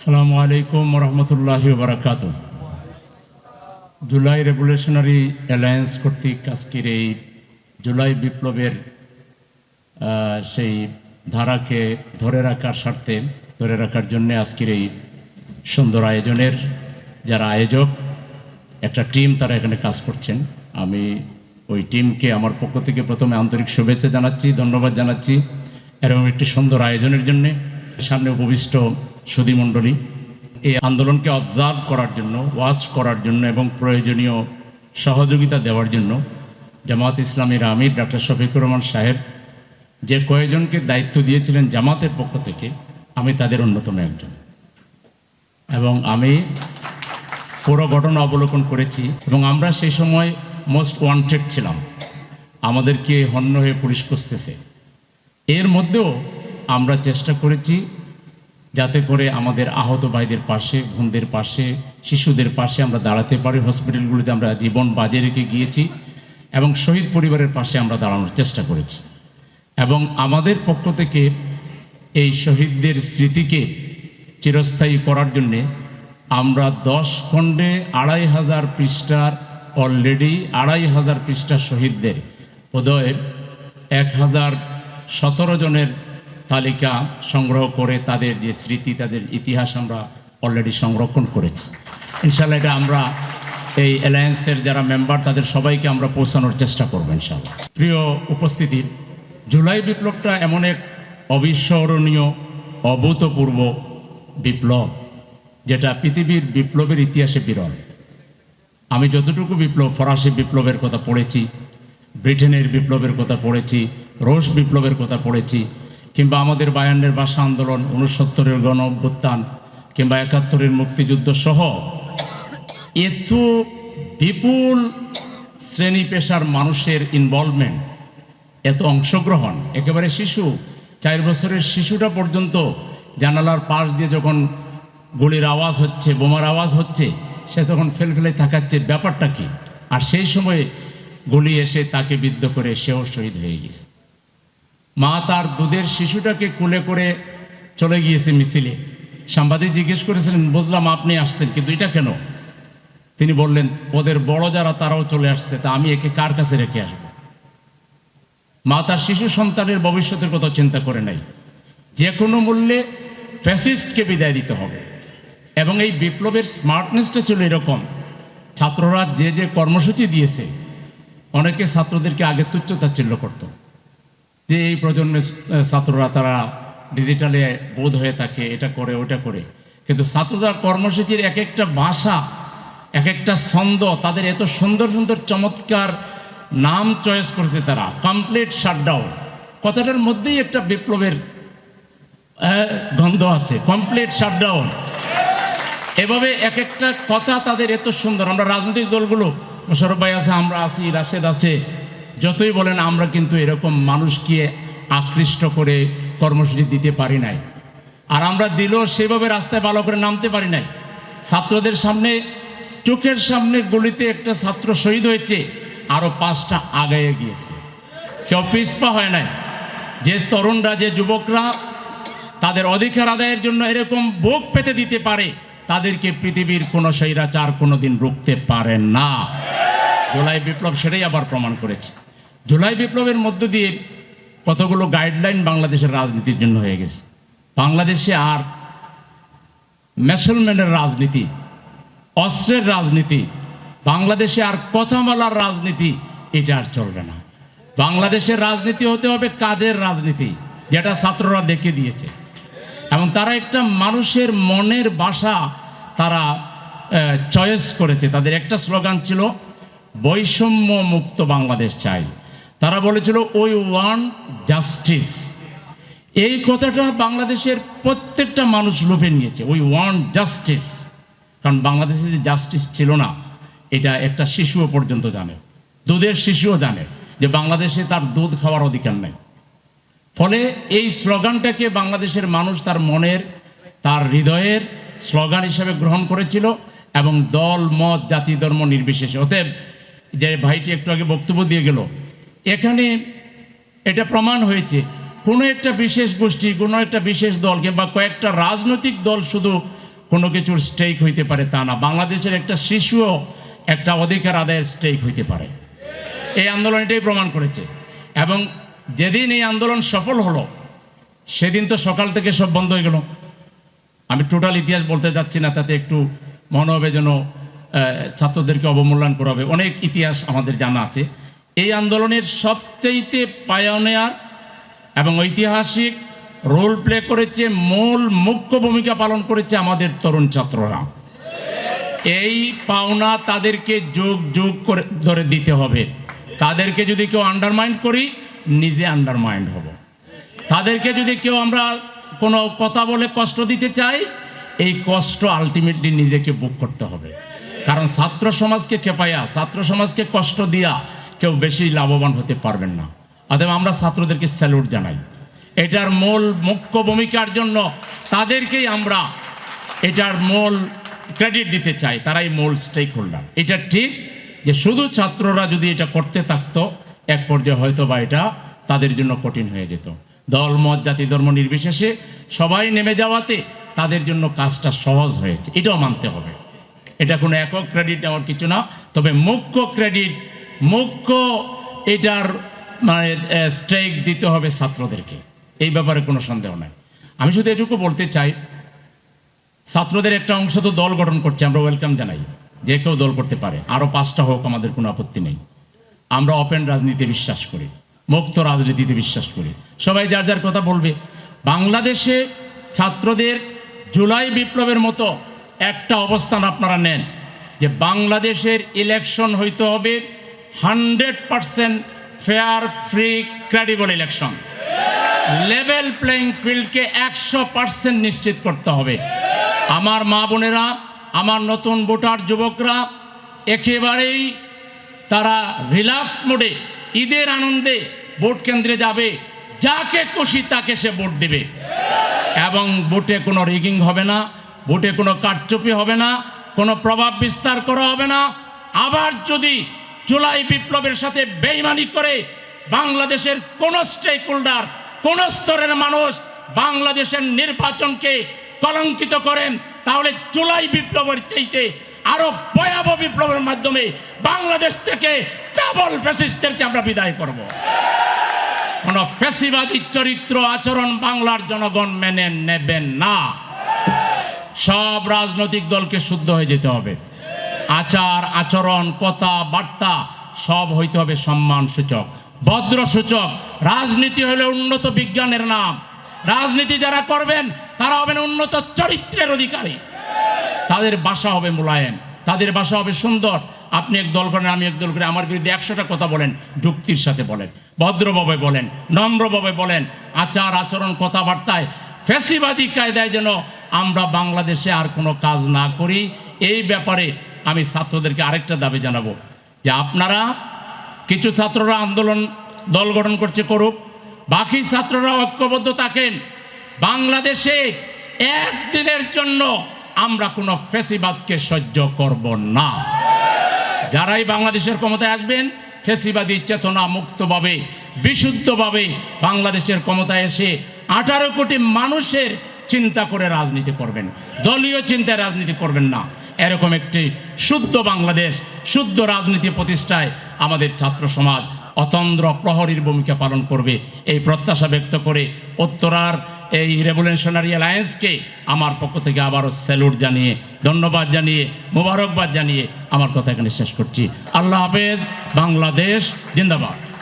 আসসালামু আলাইকুম রহমতুল্লাহ বারাকাত July revolutionary alliance কর্তৃক আজকের এই জুলাই বিপ্লবের সেই ধারাকে ধরে রাখার স্বার্থে, ধরে রাখার জন্য আজকের এই সুন্দর আয়োজনের যারা আয়োজক, একটা টিম তারা এখানে কাজ করছেন। আমি ওই টিমকে আমার পক্ষ থেকে প্রথমে আন্তরিক শুভেচ্ছা জানাচ্ছি, ধন্যবাদ জানাচ্ছি, এরকম একটি সুন্দর আয়োজনের জন্যে। সামনে উপবিষ্ট সুধীমণ্ডলী এই আন্দোলনকে অবজার্ভ করার জন্য ওয়াচ করার জন্য এবং প্রয়োজনীয় সহযোগিতা দেওয়ার জন্য জামাত ইসলামীর আমির ডাক্তার শফিকুর রহমান সাহেব যে কয়েকজনকে দায়িত্ব দিয়েছিলেন জামাতের পক্ষ থেকে, আমি তাদের অন্যতম একজন। এবং আমি পুরো ঘটনা অবলোকন করেছি এবং আমরা সেই সময় মোস্ট ওয়ান্টেড ছিলাম। আমাদেরকে হন্য হয়ে পুলিশ খুঁজতেছে। এর মধ্যেও আমরা চেষ্টা করেছি যাতে করে আমাদের আহত ভাইদের পাশে, বোনদের পাশে, শিশুদের পাশে আমরা দাঁড়াতে পারি, হসপিটালগুলিতে আমরা জীবন বাজে রেখে গিয়েছি এবং শহীদ পরিবারের পাশে আমরা দাঁড়ানোর চেষ্টা করেছি। এবং আমাদের পক্ষ থেকে এই শহীদদের স্মৃতিকে চিরস্থায়ী করার জন্যে আমরা দশ খণ্ডে আড়াই হাজার পৃষ্ঠার অলরেডি আড়াই হাজার পৃষ্ঠা শহীদদের বোধহয় এক হাজার সতেরো জনের তালিকা সংগ্রহ করে তাদের যে স্মৃতি, তাদের ইতিহাস আমরা অলরেডি সংরক্ষণ করেছি। ইনশাল্লাহ এটা আমরা এই অ্যালায়েন্সের যারা মেম্বার তাদের সবাইকে আমরা পৌঁছানোর চেষ্টা করব ইনশাল্লাহ প্রিয় উপস্থিতি, জুলাই বিপ্লবটা এমন এক অবিস্মরণীয়, অভূতপূর্ব বিপ্লব, যেটা পৃথিবীর বিপ্লবের ইতিহাসে বিরল। আমি যতটুকু বিপ্লব, ফরাসি বিপ্লবের কথা পড়েছি, ব্রিটেনের বিপ্লবের কথা পড়েছি, রুশ বিপ্লবের কথা পড়েছি কিংবা আমাদের বায়ান্নের ভাষা আন্দোলন উনসত্তরের গণ অভ্যুত্থান কিংবা একাত্তরের মুক্তিযুদ্ধ সহ এত বিপুল শ্রেণি পেশার মানুষের ইনভলভমেন্ট এত অংশগ্রহণ, একেবারে শিশু, চার বছরের শিশুটা পর্যন্ত জানালার পাশ দিয়ে যখন গুলির আওয়াজ হচ্ছে, বোমার আওয়াজ হচ্ছে, সে তখন ফেলফেলে থাকাচ্ছে ব্যাপারটা কি? আর সেই সময়ে গুলি এসে তাকে বিদ্ধ করে সেও শহীদ হয়ে গেছে। মা তার দুধের শিশুটাকে কুলে করে চলে গিয়েছে মিছিলে। সাংবাদিক জিজ্ঞেস করেছিলেন, বুঝলাম আপনি আসছেন, কিন্তু এটা কেন? তিনি বললেন, ওদের বড় যারা, তারাও চলে আসছে, তা আমি একে কার কাছে রেখে আসব? মা তার শিশু সন্তানের ভবিষ্যতের কথা চিন্তা করে নাই। যে কোনো মূল্যে ফ্যাসিস্টকে বিদায় দিতে হবে। এবং এই বিপ্লবের স্মার্টনেসটা ছিল এরকম, ছাত্ররা যে যে কর্মসূচি দিয়েছে, অনেকে ছাত্রদেরকে আগে তুচ্ছতাচ্ছিল্য করত। যে এই প্রজন্মের ছাত্ররা তারা ডিজিটালে বোধ হয়ে থাকে, এটা করে ওটা করে। কিন্তু ছাত্ররা কর্মসূচির এক একটা ভাষা এক একটা ছন্দ, তাদের এত সুন্দর সুন্দর, চমৎকার নাম চয়েস করেছে তারা কমপ্লিট শাটডাউন কথাটার মধ্যেই একটা বিপ্লবের গন্ধ আছে কমপ্লিট শাটডাউন এভাবে এক একটা কথা তাদের এত সুন্দর, আমরা রাজনৈতিক দলগুলো মোশারফ ভাই আছে, আমরা আছি, রাশেদ আছে যতই বলেন, আমরা কিন্তু এরকম মানুষকে আকৃষ্ট করে কর্মসূচি দিতে পারি নাই। আর আমরা দিলেও সেভাবে রাস্তায় ভালো করে নামতে পারি নাই। ছাত্রদের সামনে, চোখের সামনে গলিতে একটা ছাত্র শহীদ হয়েছে আরও পাঁচটা আগায় গিয়েছে। কেউ পিছপা হয় নাই। যে তরুণরা, যে যুবকরা, তাদের অধিকার আদায়ের জন্য এরকম ভোগ পেতে দিতে পারে, তাদেরকে পৃথিবীর কোনো স্বৈরাচার কোনোদিন রুখতে পারে না। জুলাই বিপ্লব সেটাই আবার প্রমাণ করেছে। জুলাই বিপ্লবের মধ্য দিয়ে কতগুলো গাইডলাইন বাংলাদেশের রাজনীতির জন্য হয়ে গেছে। বাংলাদেশে আর মেসলম্যানের রাজনীতি, অস্ত্রের রাজনীতি, বাংলাদেশে আর কথা বলার রাজনীতি, এটা আর চলবে না। বাংলাদেশের রাজনীতি হতে হবে কাজের রাজনীতি, যেটা ছাত্ররা দেখে দিয়েছে। এবং তারা একটা মানুষের মনের বাসা তারা চয়েস করেছে। তাদের একটা স্লোগান ছিল বৈষম্য মুক্ত বাংলাদেশ চাই। তারা বলেছিল, ওই ওয়ান জাস্টিস। এই কথাটা বাংলাদেশের প্রত্যেকটা মানুষ লুফে নিয়েছে, ওই ওয়ান জাস্টিস। কারণ বাংলাদেশে যে জাস্টিস ছিল না, এটা একটা শিশুও পর্যন্ত জানে, দুধের শিশুও জানে যে বাংলাদেশে তার দুধ খাওয়ার অধিকার নেই। ফলে এই স্লোগানটাকে বাংলাদেশের মানুষ তার মনের, তার হৃদয়ের স্লোগান হিসেবে গ্রহণ করেছিল এবং দল, মত, জাতি, ধর্ম নির্বিশেষে। অতএব যে ভাইটি একটু আগে বক্তব্য দিয়ে গেল এখানে এটা প্রমাণ হয়েছে। কোনো একটা বিশেষ গোষ্ঠী, কোনো একটা বিশেষ দল কিংবা কয়েকটা রাজনৈতিক দল শুধু কোনো কিছুর স্টেক হইতে পারে তা না। বাংলাদেশের একটা শিশুও একটা অধিকার আদায়ের স্টেক হইতে পারে। এই আন্দোলন এটাই প্রমাণ করেছে। এবং যেদিন এই আন্দোলন সফল হলো, সেদিন তো সকাল থেকে সব বন্ধ হয়ে গেল। আমি টোটাল ইতিহাস বলতে যাচ্ছি না, তাতে একটু মনে হবে যেন ছাত্রদেরকে অবমূল্যায়ন করা হবে। অনেক ইতিহাস আমাদের জানা আছে। এই আন্দোলনের সবচেয়েতে পায়নিয়ার এবং ঐতিহাসিক রোল প্লে করেছে, মূল মুখ্য ভূমিকা পালন করেছে আমাদের তরুণ ছাত্ররা। এই পাওনা তাদেরকে যোগ যোগ করে, ধরে দিতে হবে। তাদেরকে যদি কেউ আন্ডারমাইন্ড করি, নিজে আন্ডারমাইন্ড হব। তাদেরকে যদি কেউ আমরা কোনো কথা বলে কষ্ট দিতে চাই, এই কষ্ট আলটিমেটলি নিজেকে বুক করতে হবে। কারণ ছাত্র সমাজকে খেপাইয়া ছাত্র সমাজকে কষ্ট দিয়া কেউ বেশি লাভবান হতে পারবেন না। অতএব আমরা ছাত্রদেরকে স্যালুট জানাই। এটার মূল মুখ্য ভূমিকার জন্য তাদেরকেই আমরা এটার মূল ক্রেডিট দিতে চাই। তারাই মূল স্টেক হোল্ডার এটা ঠিক যে শুধু ছাত্ররা যদি এটা করতে থাকতো, এক পর্যায়ে হয়তো বা এটা তাদের জন্য কঠিন হয়ে যেত। দল, মত, জাতি, ধর্ম নির্বিশেষে সবাই নেমে যাওয়াতে তাদের জন্য কাজটা সহজ হয়েছে। এটাও মানতে হবে। এটা কোনো একক ক্রেডিট নেওয়ার কিছু না, তবে মুখ্য ক্রেডিট মুখ্য এটার মানে স্ট্রেক দিতে হবে ছাত্রদেরকে। এই ব্যাপারে কোনো সন্দেহ নাই। আমি শুধু এটুকু বলতে চাই, ছাত্রদের একটা অংশ তো দল গঠন করছে, আমরা ওয়েলকাম জানাই। যে কেউ দল করতে পারে। আরও পাঁচটা হোক, আমাদের কোনো আপত্তি নেই। আমরা ওপেন রাজনীতি বিশ্বাস করি, মুক্ত রাজনীতিতে বিশ্বাস করি। সবাই যার যার কথা বলবে। বাংলাদেশে ছাত্রদের জুলাই বিপ্লবের মতো একটা অবস্থান আপনারা নেন, যে বাংলাদেশের ইলেকশন হইতে হবে hundred percent fair free credible election. Level playing ফিল্ডকে একশো পার্সেন্ট নিশ্চিত করতে হবে। আমার মা বোনেরা, আমার নতুন ভোটার যুবকরা, একেবারেই তারা রিল্যাক্স মোডে, ঈদের আনন্দে ভোট কেন্দ্রে যাবে। যাকে খুশি তাকে সে ভোট দেবে। এবং ভোটে কোনো রিগিং হবে না, ভোটে কোনো কারচুপি হবে না, কোনো প্রভাব বিস্তার করা হবে না। আবার যদি জুলাই বিপ্লবের সাথে বেইমানি করে বাংলাদেশের কোন স্টেক হোল্ডার কোন স্তরের মানুষ বাংলাদেশের নির্বাচনকে কলঙ্কিত করেন, তাহলে জুলাই বিপ্লবের চাইতে আরও ভয়াবহ বিপ্লবের মাধ্যমে বাংলাদেশ থেকে চাবল ফ্যাসিস্টদেরকে আমরা বিদায় করব। কোন ফ্যাসিবাদী চরিত্র আচরণ বাংলার জনগণ মেনে নেবেন না। সব রাজনৈতিক দলকে শুদ্ধ হয়ে যেতে হবে। আচার, আচরণ, কথা, বার্তা, সব হইতে হবে সম্মান সূচক। ভদ্র সূচক, রাজনীতি হলে উন্নত বিজ্ঞানের নাম। রাজনীতি যারা করবেন, তারা হবেন উন্নত চরিত্রের অধিকারী। তাদের বাসা হবে মোলায়েম। তাদের বাসা হবে সুন্দর। আপনি এক দল করেন, আমি এক দল করি। আমার বিরুদ্ধে একশোটা কথা বলেন, যুক্তির সাথে বলেন। ভদ্রভাবে বলেন, নম্রভাবে বলেন। আচার, আচরণ, কথাবার্তায় ফ্যাসিবাদী কায়দায় যেন আমরা বাংলাদেশে আর কোনো কাজ না করি, এই ব্যাপারে আমি ছাত্রদেরকে আরেকটা দাবি জানাব যে আপনারা কিছু ছাত্ররা আন্দোলন, দল গঠন করছে করুক, বাকি ছাত্ররা ঐক্যবদ্ধ থাকেন। বাংলাদেশে একদিনের জন্য আমরা কোনো ফেসিবাদকে সহ্য করব না। যারাই বাংলাদেশের ক্ষমতায় আসবেন, ফেসিবাদী চেতনা মুক্তভাবে বিশুদ্ধভাবে বাংলাদেশের ক্ষমতায় এসে আঠারো কোটি মানুষের চিন্তা করে রাজনীতি করবেন। দলীয় চিন্তায় রাজনীতি করবেন না। এরকম একটি শুদ্ধ বাংলাদেশ, শুদ্ধ রাজনীতি প্রতিষ্ঠায় আমাদের ছাত্র সমাজ অতন্দ্র প্রহরীর ভূমিকা পালন করবে। এই প্রত্যাশা ব্যক্ত করে উত্তরার এই রেভলিউশনারি অ্যালায়েন্সকে আমার পক্ষ থেকে আবারও স্যালুট জানিয়ে, ধন্যবাদ জানিয়ে, মোবারকবাদ জানিয়ে আমার কথা এখানে শেষ করছি। আল্লাহ হাফেজ, বাংলাদেশ জিন্দাবাদ।